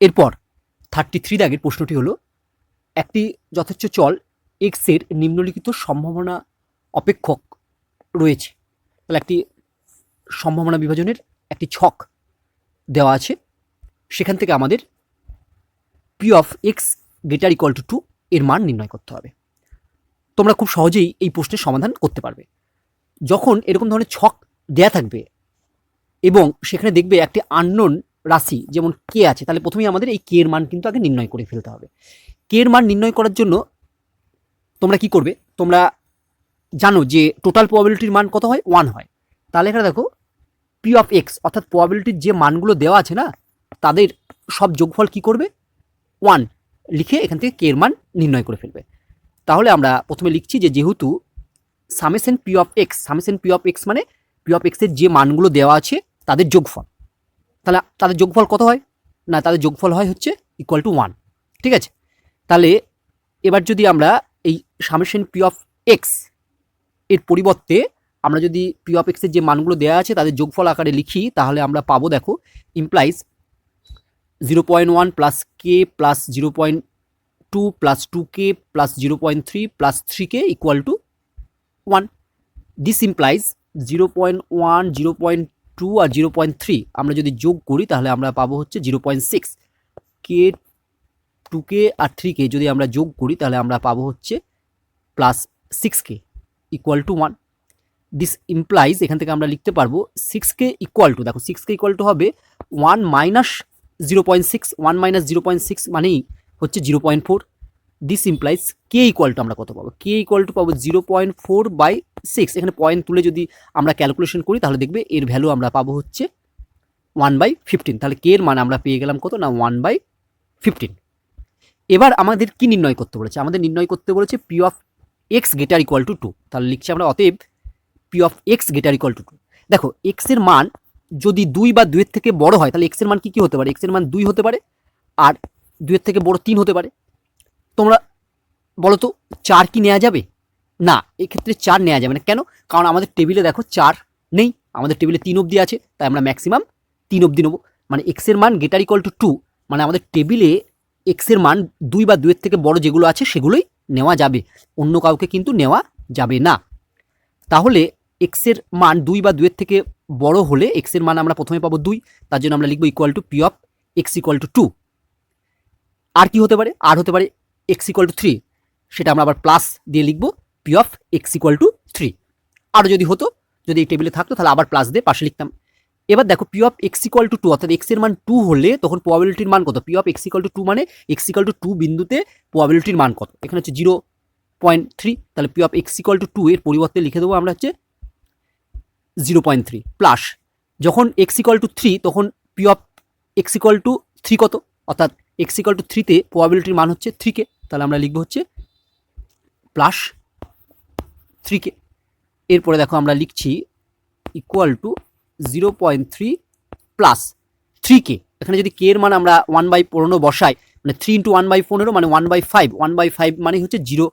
এরপর thirty three দাগের প্রশ্নটি হলো, একটি যথেচ্ছ চল এক্সের নিম্নলিখিত সম্ভাবনা অপেক্ষক রয়েছে। তাহলে একটি সম্ভাবনা বিভাজনের একটি ছক দেওয়া আছে। সেখান থেকে আমাদের P of X greater equal to two এর মান নির্ণয় করতে হবে। তোমরা খুব সহজেই এই প্রশ্নের সমাধান করতে পারবে। যখন এরকম ধরনের ছক দেয়া থাকবে এবং সেখানে দেখবে একটি আননোন রাশি, যেমন কে আছে, তাহলে প্রথমেই আমাদের এই কে এর মান কিন্তু আগে নির্ণয় করে ফেলতে হবে। কে এর মান নির্ণয় করার জন্য তোমরা কি করবে? তোমরা জানো যে টোটাল প্রবাবিলিটির মান কত হয়? ওয়ান হয়। তাহলে এখানে দেখো পি অফ এক্স অর্থাৎ প্রবাবিলিটির যে মানগুলো দেওয়া আছে না, তাদের সব যোগফল কি করবে? ওয়ান লিখে এখান থেকে কে এর মান নির্ণয় করে ফেলবে। তাহলে আমরা প্রথমে লিখছি যে যেহেতু summation P of X summation P of X মানে পি অফ এক্সের যে মানগুলো দেওয়া আছে, তাদের যোগফল। তাহলে তাদের যোগফল কত হয়? না, তাদের যোগফল হয় হচ্ছে ইকুয়াল টু ওয়ান ঠিক আছে? তাহলে এবার যদি আমরা এই সামেশন পি অফ এক্সের পরিবর্তে আমরা যদি পি অফ এক্সের যে মানগুলো দেওয়া আছে তাদের যোগফল আকারে লিখি, তাহলে আমরা পাবো দেখো implies zero point one plus K plus zero point two plus two K plus zero point three plus three K equal to one this implies zero point one zero point two R zero point three আমরা যদি যোগ করি, তাহলে আমরা পাবো হচ্ছে zero point six K two K আর three K যদি আমরা যোগ করি, তাহলে আমরা পাবো হচ্ছে plus six K equal to one this implies এখান থেকে আমরা লিখতে পারব সিক্স কে ইকুয়াল টু দেখো সিক্স কে ইকুয়াল টু হবে one minus zero point six one minus zero point six মানেই হচ্ছে zero point four this implies K equal to আমরা কত পাবো? কে ইকুয়াল টু পাবো zero point four by six এখানে point তুলে যদি আমরা ক্যালকুলেশন করি, তাহলে দেখবে এর ভ্যালু আমরা পাবো হচ্ছে ওয়ান বাই ফিফটিন তাহলে কে এর মান আমরা পেয়ে গেলাম কত? না ওয়ান বাই ফিফটিন এবার আমাদের কি নির্ণয় করতে বলেছে? আমাদের নির্ণয় করতে বলেছে P of X greater equal to two তাহলে লিখছি আমরা, অতএব P of X greater equal to two দেখো এক্সের মান যদি দুই বা দুইয়ের থেকে বড় হয়, তাহলে এক্সের মান কি কি হতে পারে? এক্সের মান দুই হতে পারে, আর দুইয়ের থেকে বড় তিন হতে পারে। তোমরা বলো তো, চার কি নেওয়া যাবে? না, এক্ষেত্রে চার নেওয়া যাবে না। কেন? কারণ আমাদের টেবিলে দেখো চার নেই। আমাদের টেবিলে তিন অবধি আছে, তাই আমরা ম্যাক্সিমাম তিন অবধি নেব। মানে এক্সের মান গেটার ইকুয়াল টু টু মানে আমাদের টেবিলে এক্সের মান দুই বা দুইয়ের থেকে বড় যেগুলো আছে, সেগুলোই নেওয়া যাবে। অন্য কাউকে কিন্তু নেওয়া যাবে না। তাহলে এক্সের মান দুই বা দুইয়ের থেকে বড় হলে এক্সের মান আমরা প্রথমে পাবো দুই, তার জন্য আমরা লিখব equal to P of X equal to two আর কি হতে পারে? আর হতে পারে এক্স ইকুয়াল টু থ্রি সেটা আমরা আবার প্লাস দিয়ে লিখব P of X equal to three আরও যদি হতো, যদি এই টেবিলে থাকতো, তাহলে আবার প্লাস দিয়ে পাশে লিখতাম। এবার দেখো P of X equal to two অর্থাৎ এক্সের মান টু হলে তখন প্রবাবিলিটির মান কত? P of X equal to two মানে এক্স ইকুয়াল টু টু বিন্দুতে প্রবাবিলিটির মান কত? এখানে হচ্ছে জিরো পয়েন্ট থ্রি তাহলে P of X equal to two এর পরিবর্তে লিখে দেবো আমরা হচ্ছে জিরো পয়েন্ট থ্রি প্লাস যখন এক্স ইকুয়াল টু থ্রি তখন P of X equal to three কত? অর্থাৎ এক্স ইকুয়াল টু থ্রিতে প্রবাবিলিটির মান হচ্ছে থ্রি কে। তাহলে আমরা লিখব হচ্ছে প্লাস থ্রি কে এরপরে দেখো আমরা লিখছি equal to zero point three plus three K এখানে যদি কে এর মান আমরা ওয়ান বাই পনেরো বসাই মানে থ্রি ইন্টু ওয়ান বাই পনেরো মানে one by five one by five মানে হচ্ছে জিরো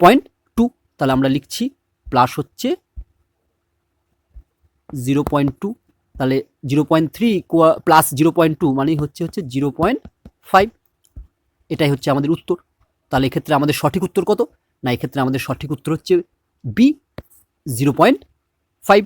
পয়েন্ট টু তাহলে আমরা লিখছি প্লাস হচ্ছে জিরো পয়েন্ট টু তাহলে zero point three plus zero point two মানেই হচ্ছে হচ্ছে জিরো পয়েন্ট ফাইভ এটাই হচ্ছে আমাদের উত্তর। তাহলে এক্ষেত্রে আমাদের সঠিক উত্তর কত? না, এক্ষেত্রে আমাদের সঠিক উত্তর হচ্ছে বি জিরো পয়েন্ট ফাইভ